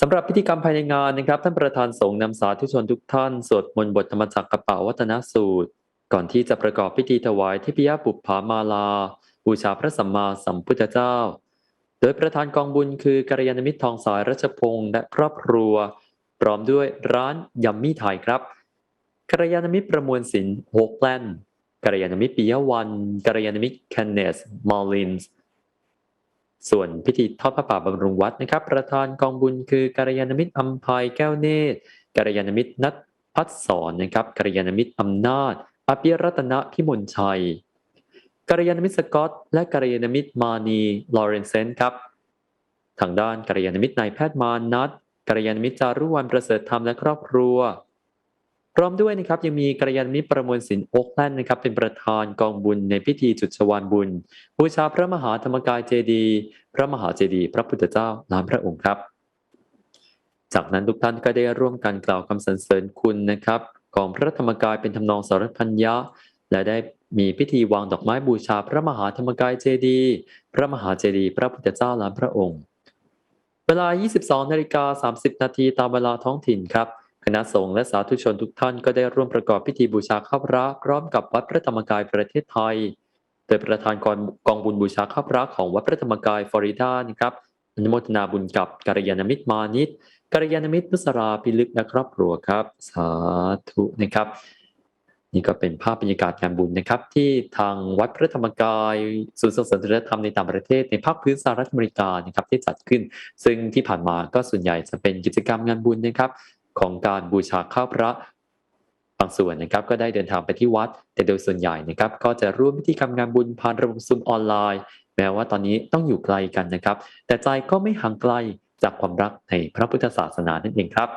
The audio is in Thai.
สำหรับพิธีกรรมภายในงานนะครับ ท่านประธานสงฆ์นำสาธุชนทุกท่าน สวดมนต์บทธรรมจักรกระเป๋าวัฒนสูตร ก่อนที่จะประกอบพิธีถวายทิพยบุปผามาลา บูชาพระสัมมาสัมพุทธเจ้า โดยประธานกองบุญคือกัลยาณมิตรทองสายรัชพงศ์และครอบครัว พร้อมด้วยร้านยัมมี่ไทยครับกัลยาณมิตรประมวลสินโฮกแลนด์กัลยาณมิตรปิยวันกัลยาณมิตรแคนเนสมอลลินส์ ส่วนพิธีทอดพระป่าบำรุงวัดนะครับ ประธานกองบุญคือกัลยาณมิตรอัมภัยแก้วเนตรกัลยาณมิตรนัทพัฒสอนนะครับกัลยาณมิตรอำนาจอภิรัตนพิมลชัยกัลยาณมิตรสกอต และกัลยาณมิตรมานีลอเรนเซนครับ ทางด้านกัลยาณมิตรนายแพทย์มานัทกัลยาณมิตรจารุวรรณประเสริฐธรรมและครอบครัว พร้อมด้วยนะครับยังมีกัลยาณมิตรประมวลสินโอกแลนนะครับเป็นประธานกองบุญในพิธีจุดชวานบุญบูชาพระมหาธรรมกายเจดีย์พระมหาเจดีย์พระพุทธเจ้าล้านพระองค์ครับ จากนั้นทุกท่านก็ได้ร่วมกันกล่าวคำสรรเสริญคุณนะครับของพระธรรมกายเป็นทำนองสารพัญญะและได้มีพิธีวางดอกไม้บูชาพระมหาธรรมกายเจดีย์พระมหาเจดีย์พระพุทธเจ้าล้านพระองค์ เวลา 22นาฬิกา30นาทีตามเวลาท้องถิ่นครับ คณะสงฆ์และสาธุชนทุกท่านก็ได้ร่วมประกอบพิธีบูชาข้าวพระพร้อมกับวัดพระธรรมกายประเทศไทย โดยประธานกองกองบุญบูชาข้าวพระของวัดพระธรรมกายฟลอริดานะครับอนุโมทนาบุญกับกัลยาณมิตรมานิตกัลยาณมิตรนุสราพิลึกและครอบครัวครับ สาธุนะครับ นี่ก็เป็นภาพบรรยากาศงานบุญนะครับ ที่ทางวัดพระธรรมกายศูนย์ส่งเสริมธรรมในต่างประเทศในภาคพื้นสหรัฐอเมริกานะครับที่จัดขึ้น ซึ่งที่ผ่านมาก็ส่วนใหญ่จะเป็นกิจกรรมงานบุญนะครับ ของการบูชาข้าวพระบางส่วนนะครับก็ได้เดินทางไปที่วัด แต่โดยส่วนใหญ่นะครับก็จะร่วมพิธีกรรมงานบุญผ่านระบบซูมออนไลน์ แม้ว่าตอนนี้ต้องอยู่ไกลกันนะครับ แต่ใจก็ไม่ห่างไกลจากความรักในพระพุทธศาสนานั่นเองครับ